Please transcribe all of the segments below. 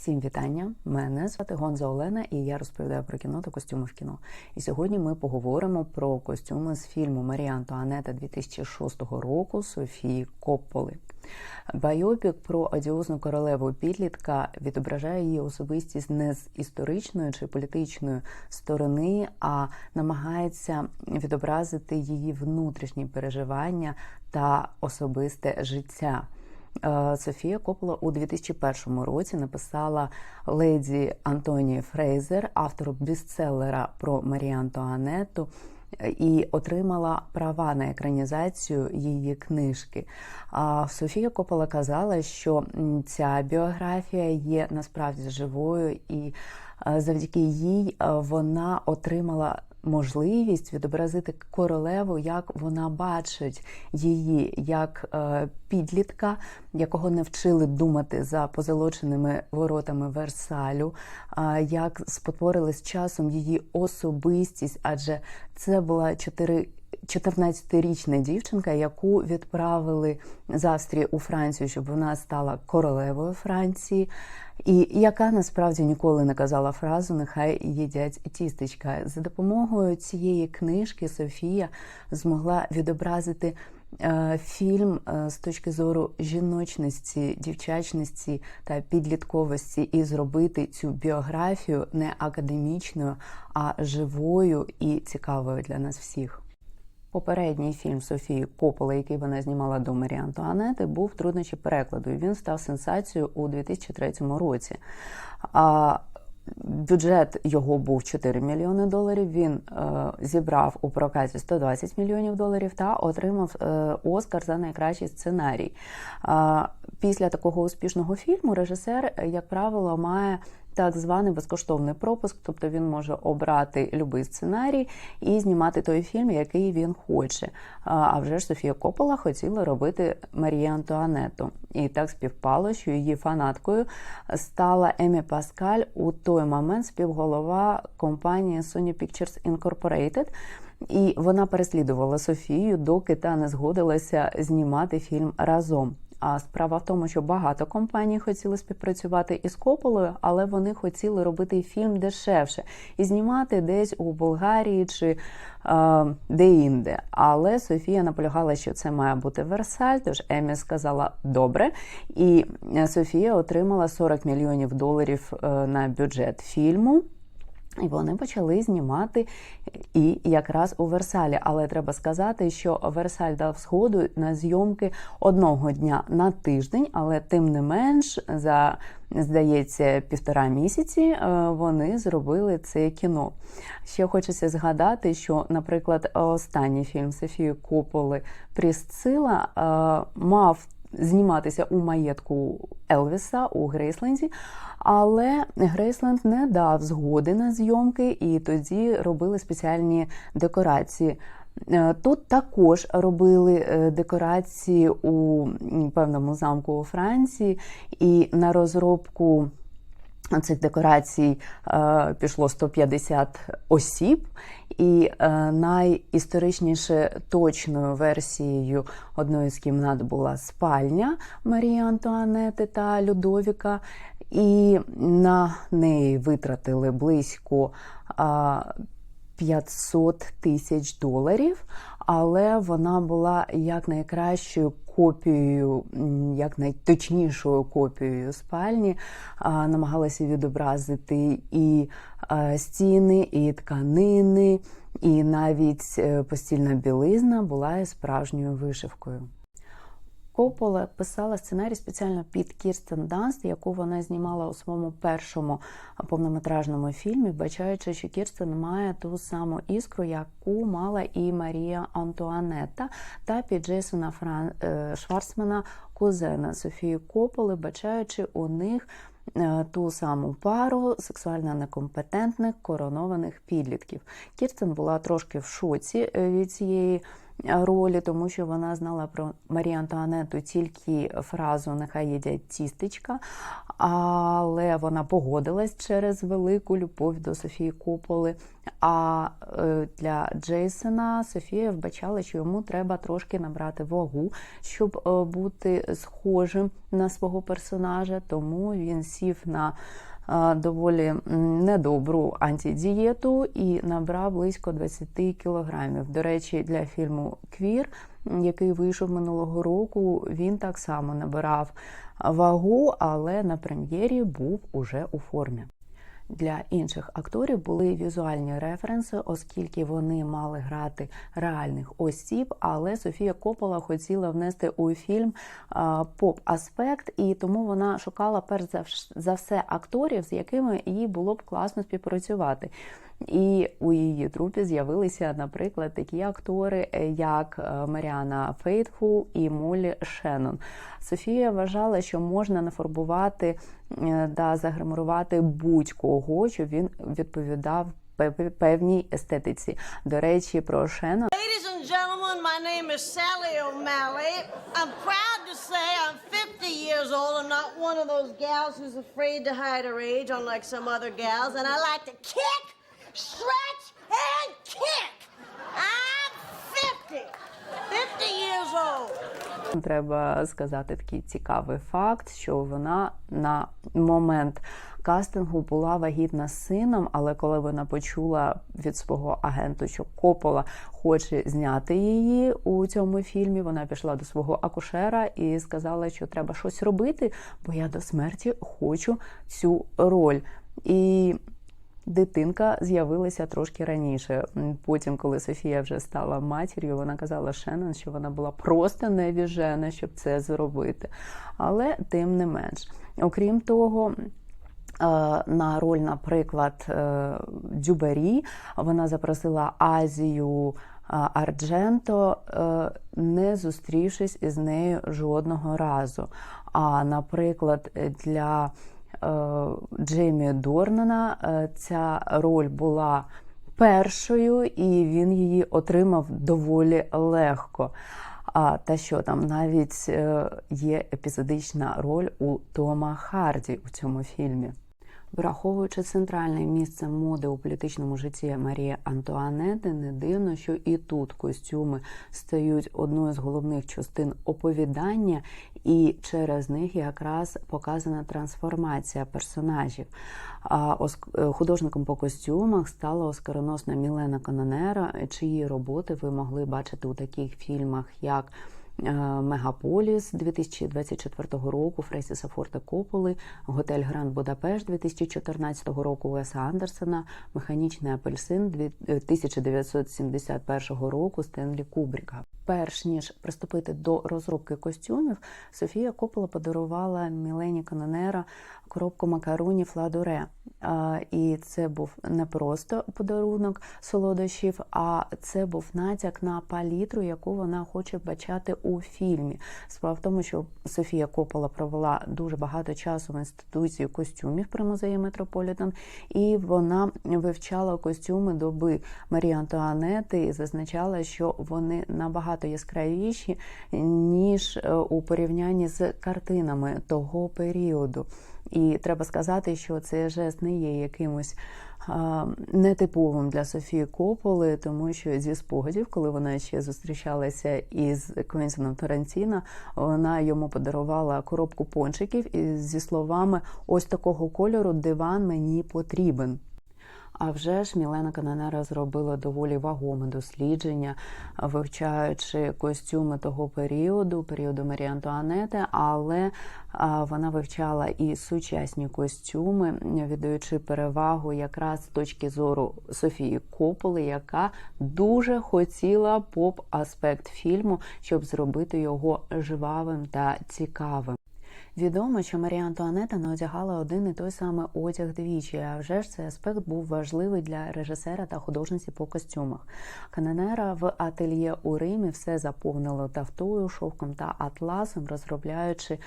Всім вітання! Мене звати Гонза Олена, і я розповідаю про кіно та костюми в кіно. І сьогодні ми поговоримо про костюми з фільму Марія Антуанета 2006 року Софії Копполи. Байопік про одіозну королеву підлітка відображає її особистість не з історичної чи політичної сторони, а намагається відобразити її внутрішні переживання та особисте життя. Е, Софія Коппола у 2001 році написала леді Антонії Фрейзер, автору бестселера про Марію Антуанетту, і отримала права на екранізацію її книжки. А Софія Коппола казала, що ця біографія є насправді живою, і е, завдяки їй е, вона отримала можливість відобразити королеву, як вона бачить її як е, підлітка, якого не вчили думати за позолоченими воротами Версалю, як спотворили з часом її особистість, адже це була чотири. 14-річна дівчинка, яку відправили з Австрії у Францію, щоб вона стала королевою Франції, і яка насправді ніколи не казала фразу Нехай їдять тістечка. За допомогою цієї книжки Софія змогла відобразити. Е, фільм е, з точки зору жіночності, дівчачності та підлітковості і зробити цю біографію не академічною, а живою і цікавою для нас всіх. Попередній фільм Софії Кополи, який вона знімала до Марії Антуанети, був труднощі перекладу. Він став сенсацією у 2003 році. А Бюджет його був 4 мільйони доларів. Він е, зібрав у прокаті 120 мільйонів доларів та отримав е, Оскар за найкращий сценарій. Е, після такого успішного фільму режисер, як правило, має так званий безкоштовний пропуск, тобто він може обрати будь-який сценарій і знімати той фільм, який він хоче. А вже ж Софія Коппола хотіла робити Марію Антуанету. І так співпало, що її фанаткою стала Емі Паскаль у той момент співголова компанії Sony Pictures Incorporated. І вона переслідувала Софію, доки та не згодилася знімати фільм разом. А справа в тому, що багато компаній хотіли співпрацювати із Кополою, але вони хотіли робити фільм дешевше і знімати десь у Болгарії чи е, де-інде. Але Софія наполягала, що це має бути Версаль. Тож Емі сказала добре. І Софія отримала 40 мільйонів доларів е, на бюджет фільму. І вони почали знімати і якраз у Версалі. Але треба сказати, що Версаль дав згоду на зйомки одного дня на тиждень, але тим не менш, за здається, півтора місяці е, вони зробили це кіно. Ще хочеться згадати, що, наприклад, останній фільм Софії Кополи Прісцила е, мав зніматися у маєтку Елвіса у Грейсленді, але Грейсленд не дав згоди на зйомки, і тоді робили спеціальні декорації. Е, тут також робили е, декорації у певному замку у Франції, і на розробку цих декорацій е, пішло 150 осіб, і е, найісторичніше точною версією одної з кімнат була спальня Марії Антуанети та Людовіка, і на неї витратили близько. 500 тисяч доларів, але вона була як найкращою копією, як найточнішою копією спальні, намагалася відобразити і стіни, і тканини, і навіть е, постільна білизна була справжньою вишивкою. Копола писала сценарій спеціально під Кірстен Данст, яку вона знімала у своєму першому повнометражному фільмі, бачаючи, що Кірстен має ту саму іскру, яку мала і Марія Антуанетта, та під Джейсона Фран... Е, Шварцмана кузена Софії Кополи, бачаючи у них. Е, ту саму пару сексуально некомпетентних коронованих підлітків. Кірстен була трошки в шоці е, від цієї ролі, тому що вона знала про Марію Антуанету тільки фразу Нехай їдять тістечка, але вона погодилась через велику любов до Софії Кополи. А е, для Джейсона Софія вбачала, що йому треба трошки набрати вагу, щоб е, бути схожим на свого персонажа. Тому він сів на доволі недобру антидієту і набрав близько 20 кілограмів. До речі, для фільму Квір, який вийшов минулого року, він так само набирав вагу, але на прем'єрі був уже у формі. Для інших акторів були візуальні референси, оскільки вони мали грати реальних осіб. Але Софія Копола хотіла внести у фільм поп-аспект, і тому вона шукала перш за все акторів, з якими їй було б класно співпрацювати. І у її трупі з'явилися, наприклад, такі актори, е, як е, Маріана Фейтфул і Молі Шеннон. Софія вважала, що можна нафарбувати е, та загримурувати будь-кого, щоб він відповідав певній естетиці. До речі, про Шеннон. Gentlemen, my name is Sally O'Malley. I'm proud to say I'm 50 years old. I'm not one of those gals who's afraid to hide her age, unlike some other gals. And I like to kick stretch, and kick. I'm 50. 50 years old. Треба сказати такий цікавий факт, що вона на момент кастингу була вагітна з сином, але коли вона почула від свого агенту, що Копола хоче зняти її у цьому фільмі, вона пішла до свого акушера і сказала, що треба щось робити, бо я до смерті хочу цю роль. І Дитинка з'явилася трошки раніше. Потім, коли Софія вже стала матір'ю, вона казала Шеннон, що вона була просто невіжена, щоб це зробити. Але тим не менш, окрім того. Е, на роль, наприклад, е, Дюбері вона запросила Азію е, Ардженто, не зустрівшись із нею жодного разу. А наприклад, для Е, Джеймі Дорнана. Е, ця роль була першою, і він її отримав доволі легко. А та що там навіть е, є епізодична роль у Тома Харді у цьому фільмі. Враховуючи центральне місце моди у політичному житті Марії Антуанети, не дивно, що і тут костюми стають одною з головних частин оповідання, і через них якраз показана трансформація персонажів. А е, художником по костюмах стала оскароносна Мілена Канонера, чиї роботи ви могли бачити у таких фільмах, як Мегаполіс 2024 року Фрейсіса Форте Кополи, Готель Гранд Будапешт 2014 року Уеса Андерсена, Механічний апельсин 1971 е, року Стенлі Кубріка. Перш ніж приступити до розробки костюмів, Софія Копола подарувала Мілені Канонера коробку макаронів Ладуре. І це був не просто подарунок солодощів, а це був натяк на палітру, яку вона хоче бачати у фільмі. Справа в тому, що Софія Копола провела дуже багато часу в інституції костюмів при музеї Метрополітен, і вона вивчала костюми доби Марії Антуанети і зазначала, що вони набагато яскравіші ніж е, у порівнянні з картинами того періоду. І треба сказати, що цей жест не є якимось нетиповим для Софії Кополи, тому що зі спогадів, коли вона ще зустрічалася із Квентіном Тарантіно, вона йому подарувала коробку пончиків зі словами: ось такого кольору диван мені потрібен. А вже ж Мілена Кананера зробила доволі вагоме дослідження, вивчаючи костюми того періоду, періоду Марії Антуанети, але вона вивчала і сучасні костюми, віддаючи перевагу якраз з точки зору Софії Кополи, яка дуже хотіла поп-аспект фільму, щоб зробити його живавим та цікавим. Відомо, що Марія Антуанета не одягала один і той самий одяг двічі. А вже ж цей аспект був важливий для режисера та художниці по костюмах. Каненера в ательє у Римі все заповнило тафтою, шовком та атласом, розробляючи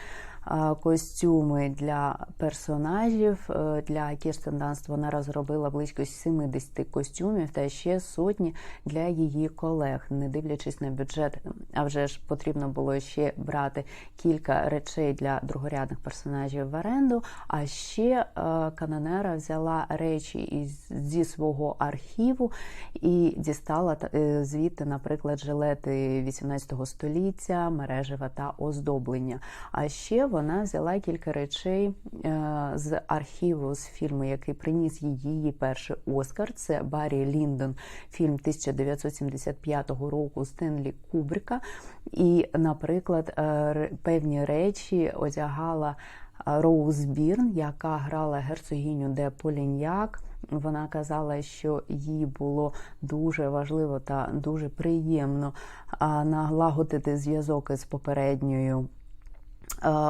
костюми для персонажів. Е, Для Кірстен Данст вона розробила близько 70 костюмів та ще сотні для її колег, не дивлячись на бюджет. А вже ж потрібно було ще брати кілька речей для другорядних персонажів в оренду. А ще е, канонера взяла речі із зі свого архіву і дістала та- е, звідти, наприклад, жилети 18 століття, мережева та оздоблення. А ще вона взяла кілька речей е, з архіву з фільму, який приніс її перший Оскар. Це Баррі Ліндон, фільм 1975 року Стенлі Кубрика. І, наприклад, е, певні речі одягала е, Роуз Бірн, яка грала герцогиню де Поліньяк. Вона казала, що їй було дуже важливо та дуже приємно налагодити зв'язок із попередньою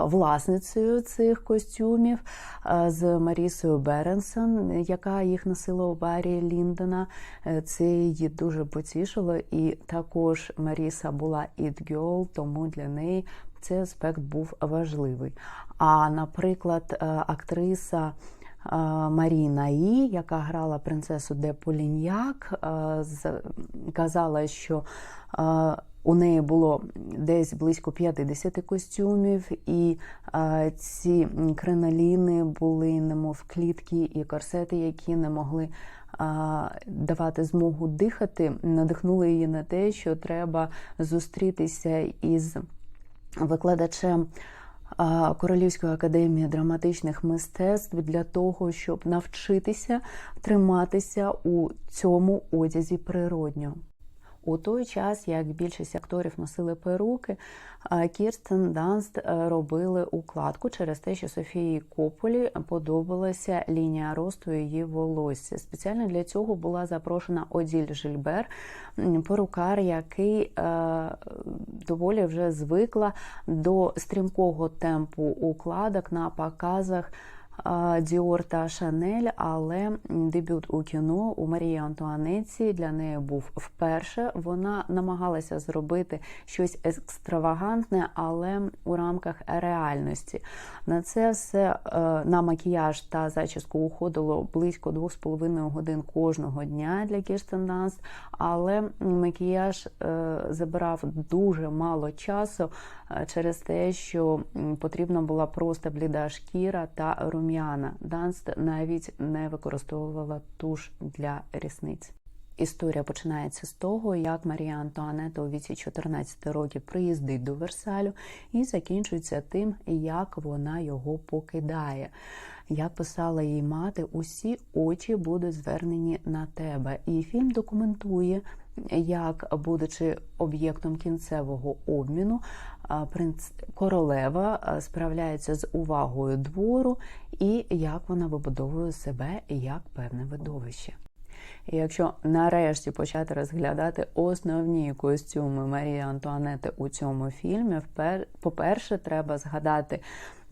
власницею цих костюмів е, з Марісою Беренсон, яка їх носила у барі Ліндона. Е, Це її дуже потішило. І також Маріса була girl, тому для неї цей аспект був важливий. А, наприклад, е, актриса. е, Маріна І, яка грала принцесу де Поліньяк, е, казала, що е, у неї було десь близько 50 костюмів, і ці криноліни були немов клітки і корсети, які не могли давати змогу дихати, надихнули її на те, що треба зустрітися із викладачем. Королівської академії драматичних мистецтв для того, щоб навчитися триматися у цьому одязі природньо. У той час, як більшість акторів носили перуки, Кірстен Данст е, робили укладку через те, що Софії Кополі подобалася лінія росту її волосся. Спеціально для цього була запрошена Оділь Жильбер, перукар, який е, доволі вже звикла до стрімкого темпу укладок на показах. Діор та Шанель, але дебют у кіно у Марії Антуанеці для неї був вперше. Вона намагалася зробити щось екстравагантне, але у рамках реальності. На це все е, на макіяж та зачіску уходило близько 2,5 годин кожного дня для Кірстен Данст, але макіяж е, забирав дуже мало часу е, через те, що потрібна була просто бліда шкіра та рум'яна. Данст навіть не використовувала туш для рісниць. Історія починається з того, як Марія Антуанета у віці 14 років приїздить до Версалю і закінчується тим, як вона його покидає. Як писала їй мати, усі очі будуть звернені на тебе. І фільм документує, як, будучи об'єктом кінцевого обміну, принц королева справляється з увагою двору і як вона вибудовує себе як певне видовище. І якщо нарешті почати розглядати основні костюми Марії Антуанети у цьому фільмі, по-перше, треба згадати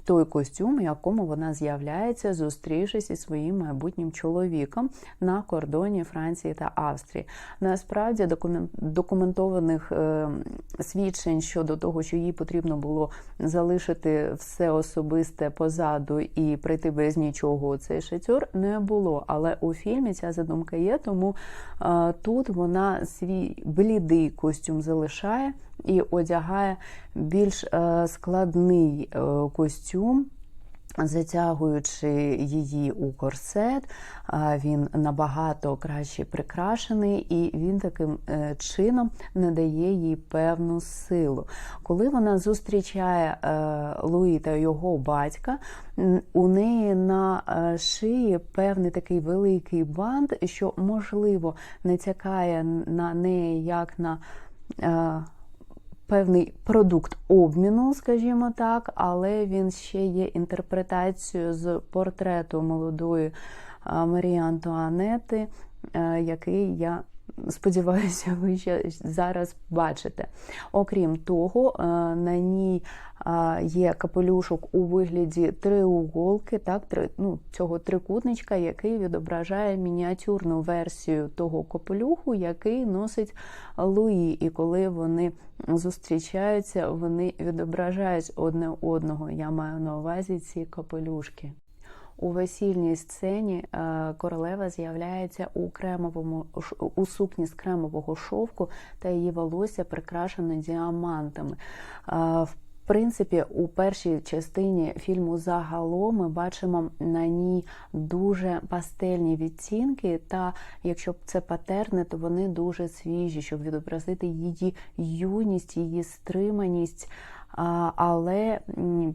той костюм, у якому вона з'являється, зустрівшись із своїм майбутнім чоловіком на кордоні Франції та Австрії. Насправді докумен- документованих е, свідчень щодо того, що їй потрібно було залишити все особисте позаду і прийти без нічого у цей шатюр, не було. Але у фільмі ця задумка є, тому е, тут вона свій блідий костюм залишає і одягає більш е, складний е, костюм. Затягуючи її у корсет, він набагато краще прикрашений, і він таким е, чином надає їй певну силу. Коли вона зустрічає Луї та його батька, у неї на шиї певний такий великий бант, що можливо натякає на неї як на. Певний продукт обміну, скажімо так, але він ще є інтерпретацією з портрету молодої Марії Антуанети, е, який я Сподіваюся, ви ще зараз бачите. Окрім того, е, на ній е, є капелюшок у вигляді триуголки, так, три, ну, цього трикутничка, який відображає мініатюрну версію того капелюху, який носить Луї. І коли вони зустрічаються, вони відображають одне одного. Я маю на увазі ці капелюшки. У весільній сцені е, королева з'являється у кремовому у сукні з кремового шовку, та її волосся прикрашене діамантами. Е, В принципі, у першій частині фільму загалом ми бачимо на ній дуже пастельні відтінки, та якщо це патерни, то вони дуже свіжі, щоб відобразити її юність, її стриманість. Але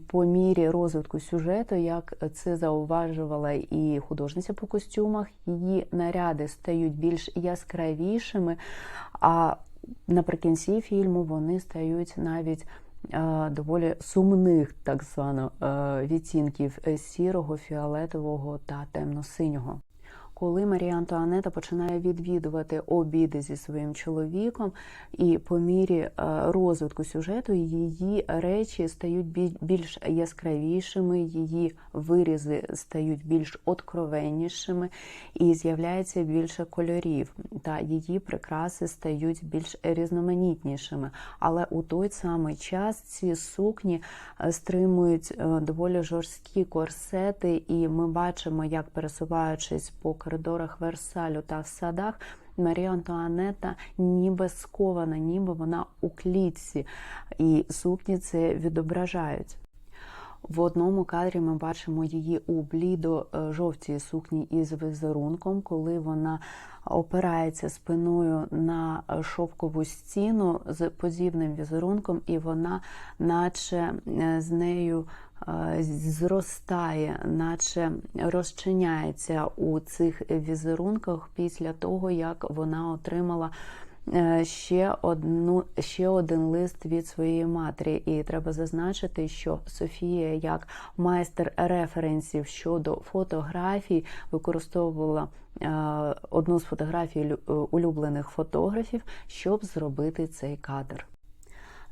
по мірі розвитку сюжету, як це зауважувала і художниця по костюмах, її наряди стають більш яскравішими, а наприкінці фільму вони стають навіть доволі сумних, так звано, е, відтінків е, сірого, фіолетового та темно-синього. Коли Марія Антуанета починає відвідувати обіди зі своїм чоловіком, і по мірі е, розвитку сюжету її речі стають більш яскравішими, її вирізи стають більш откровеннішими, і з'являється більше кольорів, та її прикраси стають більш різноманітнішими. Але у той самий час ці сукні е, стримують е, доволі жорсткі корсети, і ми бачимо, як пересуваючись по коридорах Версалю та в садах. Марія Антуанета ніби скована, ніби вона у клітці, і сукні це відображають. В одному кадрі ми бачимо її у блідо е, жовтій сукні із візерунком, коли вона опирається спиною на шовкову стіну з подібним візерунком, і вона, наче е, з нею е, зростає, наче розчиняється у цих візерунках після того, як вона отримала. Е, Ще одну ще один лист від своєї матері, і треба зазначити, що Софія, як майстер референсів щодо фотографій, використовувала е, одну з фотографій е, улюблених фотографів, щоб зробити цей кадр.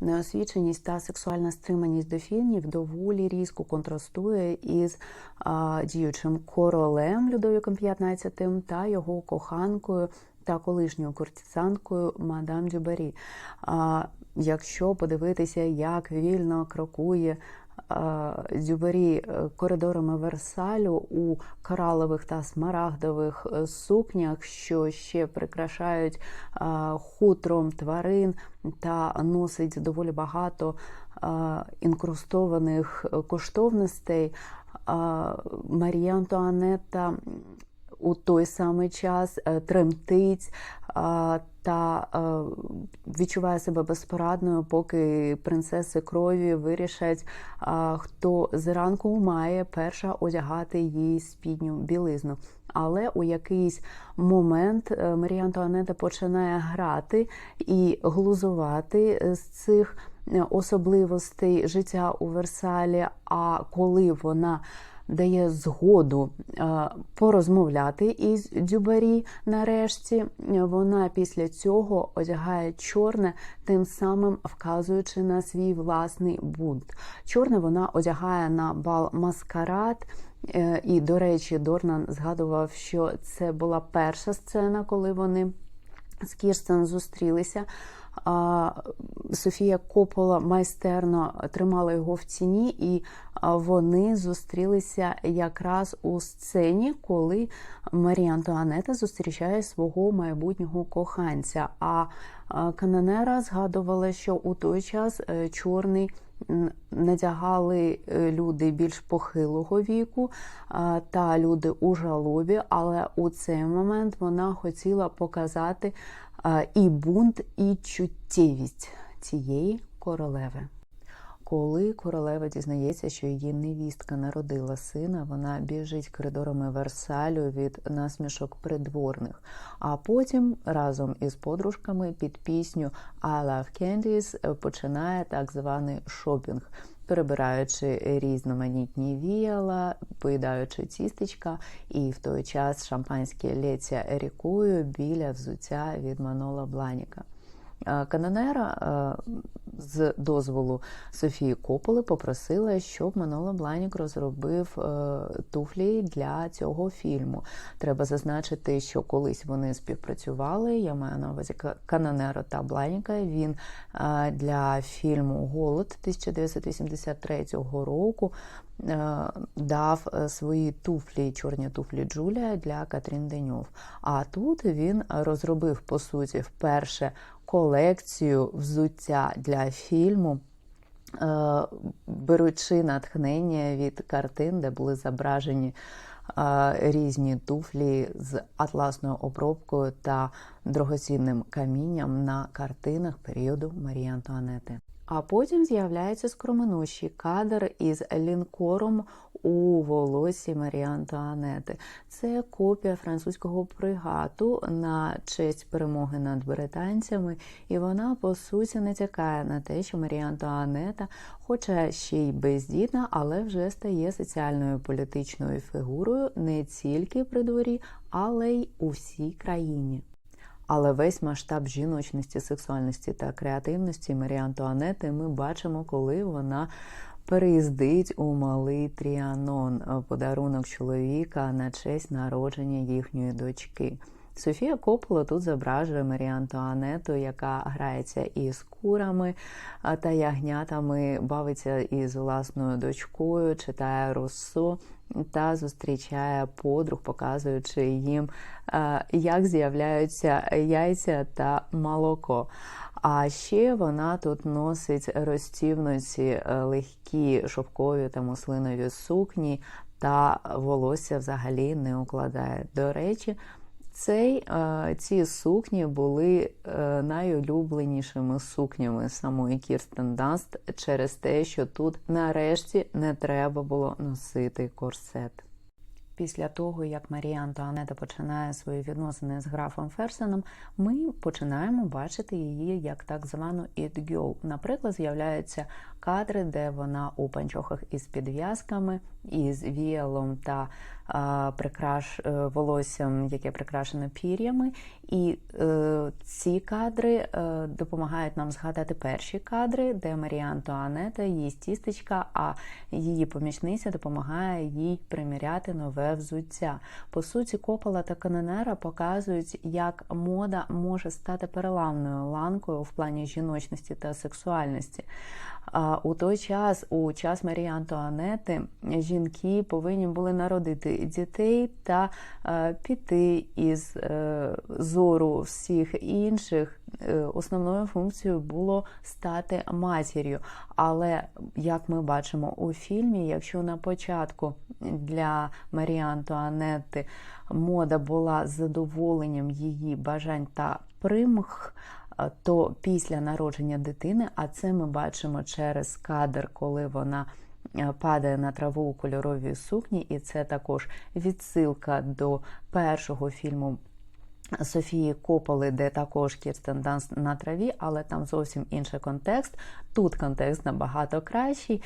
Неосвіченість та сексуальна стриманість дофінів доволі різко контрастує із а, діючим королем Людовіком XV та його коханкою та колишньою куртизанкою мадам Дюбарі. А, якщо подивитися, як вільно крокує Дюбарі е, коридорами Версалю у коралових та смарагдових е, сукнях, що ще прикрашають хутром тварин та носить доволі багато інкрустованих е, коштовностей. Марія Антуанетта у той самий час е, тремтить та е, відчуває себе безпорадною, поки принцеси крові вирішать, хто зранку має перша одягати їй спідню білизну. Але у якийсь момент е, Марія Антуанета починає грати і глузувати з цих особливостей життя у Версалі. А коли вона дає згоду е, порозмовляти із Дюбарі нарешті, вона після цього одягає чорне, тим самим вказуючи на свій власний бунт. Чорне вона одягає на бал маскарад. Е, І, до речі, Дорнан згадував, що це була перша сцена, коли вони з Кірстен зустрілися. Софія Копола майстерно тримала його в ціні, і вони зустрілися якраз у сцені, коли Марія Антуанета зустрічає свого майбутнього коханця. А Канонера згадувала, що у той час е, чорний надягали е, люди більш похилого віку та люди у жалобі, але у цей момент вона хотіла показати і бунт, і чуттєвість цієї королеви. Коли королева дізнається, що її невістка народила сина, вона біжить коридорами Версалю від насмішок придворних, а потім разом із подружками під пісню I Love Candies починає так званий шопінг. перебираючи різноманітні віяла, поїдаючи тістечка, і в той час шампанське лється рікою біля взуття від Манола Бланіка. Е, Канонера е, з дозволу Софії Кополи попросила, щоб Манола Бланік розробив е, туфлі для цього фільму. Треба зазначити, що колись вони співпрацювали. Я маю на увазі Канонера та Бланіка. Він для фільму Голод 1983 року дав свої туфлі, чорні туфлі Джулія для Катрін Деньов. А тут він розробив по суті вперше колекцію взуття для фільму. е, Беручи натхнення від картин, де були зображені е, різні туфлі з атласною обробкою та дорогоцінним камінням на картинах періоду Марії Антуанети. А потім з'являється скроминущий кадр із лінкором у волосі Марії Антуанети. Це копія французького пригату на честь перемоги над британцями, і вона по суті натякає на те, що Марія Антуанета, хоча ще й бездітна, але вже стає соціальною політичною фігурою не тільки при дворі, але й у всій країні. Але весь масштаб жіночності, сексуальності та креативності Марії Антуанети ми бачимо, коли вона переїздить у малий Тріанон, е, подарунок чоловіка на честь народження їхньої дочки. Софія Коппола тут зображує Марію Антуанету, яка грається із курами та ягнятами, бавиться із власною дочкою, читає Руссо та зустрічає подруг, показуючи їм, як з'являються яйця та молоко. А ще вона тут носить розтівнуті е, легкі шовкові та муслинові сукні, та волосся взагалі не укладає. До речі, цей, е, ці сукні були е, найулюбленішими сукнями самої Кірстен Данст через те, що тут нарешті не треба було носити корсет. Після того, як Марія Антуанета починає свої відносини з графом Ферсеном, ми починаємо бачити її як так звану «it girl». Наприклад, з'являються кадри, де вона у панчохах із підв'язками, із віялом та прикраш е, волоссям, яке прикрашено пір'ями. І е, ці кадри е, допомагають нам згадати перші кадри, де Марія Антуанета їсть тістечка, а її помічниця допомагає їй приміряти нове взуття. По суті, Копола та Канонера показують, як мода може стати переламною ланкою в плані жіночності та сексуальності. У той час, у час Марії Антуанети, жінки повинні були народити дітей та е, піти із е, зору всіх інших. Е, Основною функцією було стати матір'ю. Але як ми бачимо у фільмі, якщо на початку для Марії Антуанети мода була задоволенням її бажань та примх, то після народження дитини, а це ми бачимо через кадр, коли вона е, падає на траву у кольоровій сукні, і це також відсилка до першого фільму. Софії Кополи, де також Кірстен Данс на траві, але там зовсім інший контекст. Тут контекст набагато кращий.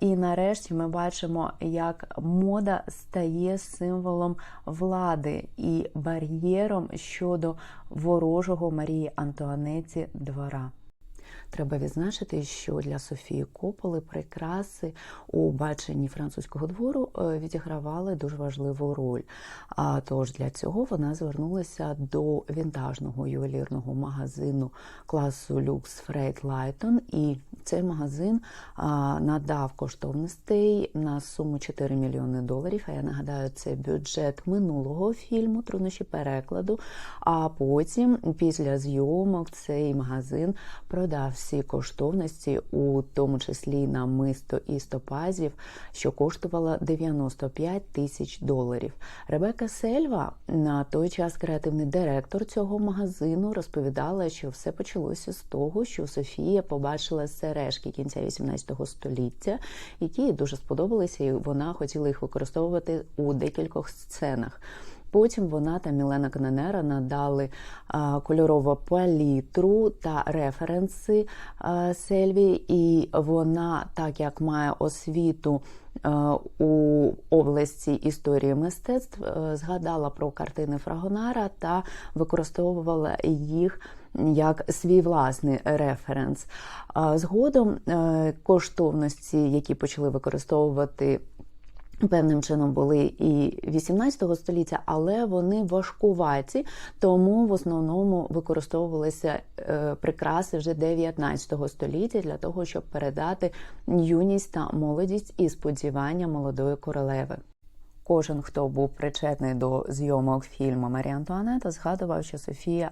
І нарешті ми бачимо, як мода стає символом влади і бар'єром щодо ворожого Марії Антуанеті двора. Треба відзначити, що для Софії Кополи прикраси у баченні французького двору е, відігравали дуже важливу роль. А тож для цього вона звернулася до вінтажного ювелірного магазину класу люкс Фрейд Лайтон, і цей магазин надав коштовностей на суму 4 мільйони доларів. А я нагадаю, це бюджет минулого фільму Труднощі перекладу. А потім, після зйомок, цей магазин продав всі коштовності, у тому числі на мисто і стопазів, що коштувало 95 тисяч доларів. Ребека Сельва, на той час креативний директор цього магазину, розповідала, що все почалося з того, що Софія побачила сережки кінця 18 століття, які їй дуже сподобалися, і вона хотіла їх використовувати у декількох сценах. Потім вона та Мілена Каненера надали кольорову палітру та референси Сельві, і вона, так як має освіту у області історії мистецтв, е, згадала про картини Фрагонара та використовувала їх як свій власний референс. Згодом е, коштовності, які почали використовувати. Певним чином були і 18 століття, але вони важкуваті, тому в основному використовувалися е, прикраси вже 19 століття для того, щоб передати юність та молодість і сподівання молодої королеви. Кожен, хто був причетний до зйомок фільму Марія Антуанета, згадував, що Софія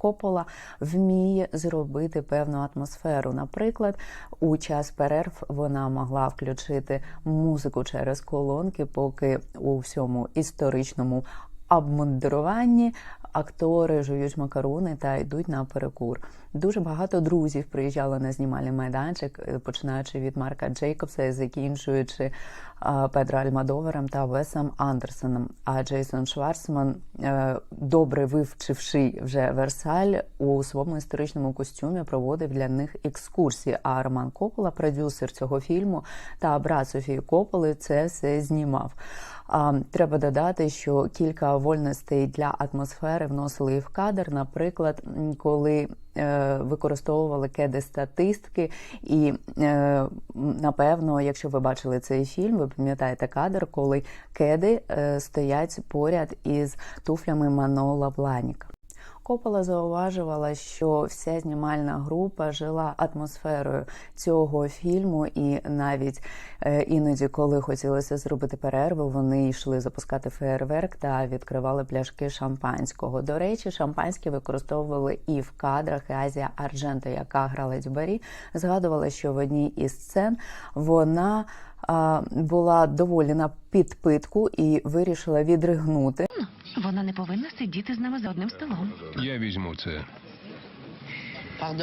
Коппола вміє зробити певну атмосферу. Наприклад, у час перерв вона могла включити музику через колонки, поки у всьому історичному обмундируванні актори жують макарони та йдуть на перекур. Дуже багато друзів приїжджало на знімальний майданчик, е, починаючи від Марка Джейкобса і закінчуючи Педро Альмадоваром та Весом Андерсоном. А Джейсон Шварцман, е, добре вивчивши вже Версаль, у своєму історичному костюмі проводив для них екскурсії. А Роман Копола, продюсер цього фільму та брат Софії Кополи, це все знімав. Треба додати, що кілька вольностей для атмосфери вносили і в кадр. Наприклад, коли е, використовували кеди статистки, і е, напевно, якщо ви бачили цей фільм, ви пам'ятаєте кадр, коли кеди е, стоять поряд із туфлями Манола Бланіка. Копола зауважувала, що вся знімальна група жила атмосферою цього фільму, і навіть е, іноді, коли хотілося зробити перерву, вони йшли запускати феєрверк та відкривали пляшки шампанського. До речі, шампанське використовували і в кадрах. І Азія Арджента, яка грала Дюбарі, згадувала, що в одній із сцен вона була доволі на підпитку і вирішила відригнути. Вона не повинна сидіти з нами за одним столом. Я візьму це.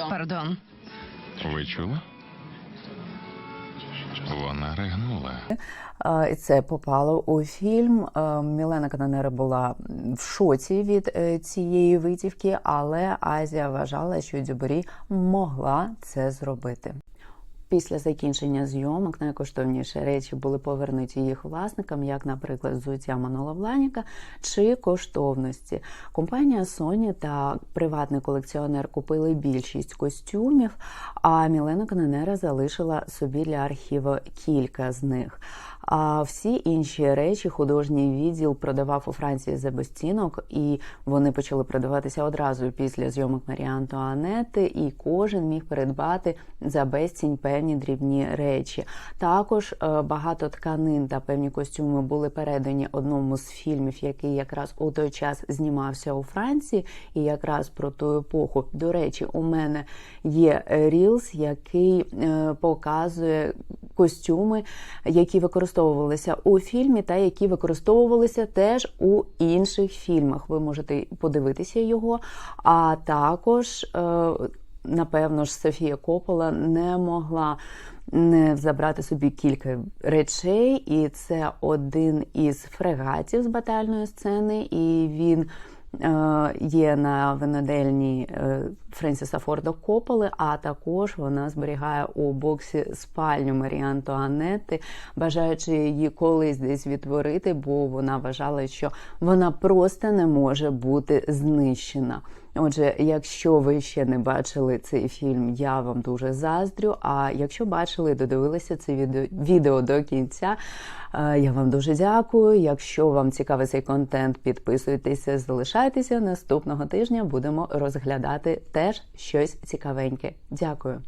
Пардон. Ви чули? Вона ригнула. І це попало у фільм. Мілена Кананера була в шоці від е, цієї витівки, але Азія вважала, що Дюбері могла це зробити. Після закінчення зйомок найкоштовніші речі були повернуті їх власникам, як, наприклад, взуття Манола Бланіка чи коштовності. Компанія Sony та приватний колекціонер купили більшість костюмів, а Мілена Канонера залишила собі для архіву кілька з них. А всі інші речі художній відділ продавав у Франції за безцінок, і вони почали продаватися одразу після зйомок Марії Антуанети, і кожен міг придбати за безцінь певні дрібні речі. Також е, багато тканин та певні костюми були передані одному з фільмів, який якраз у той час знімався у Франції, і якраз про ту епоху. До речі, у мене є рілс, який е, показує костюми, які використовувалися у фільмі, та які використовувалися теж у інших фільмах. Ви можете подивитися його. А також, е, напевно ж, Софія Копола не могла. Не забрати собі кілька речей, і це один із фрегатів з батальної сцени, і він є на винодельні е, Френсіса Форда Кополи, а також вона зберігає у боксі спальню Марії Антуанетти, бажаючи її колись десь відтворити, бо вона вважала, що вона просто не може бути знищена. Отже, якщо ви ще не бачили цей фільм, я вам дуже заздрю. А якщо бачили, додивилися це відео, відео до кінця, е, я вам дуже дякую. Якщо вам цікавий цей контент, підписуйтеся, залишайтеся. Наступного тижня будемо розглядати теж щось цікавеньке. Дякую.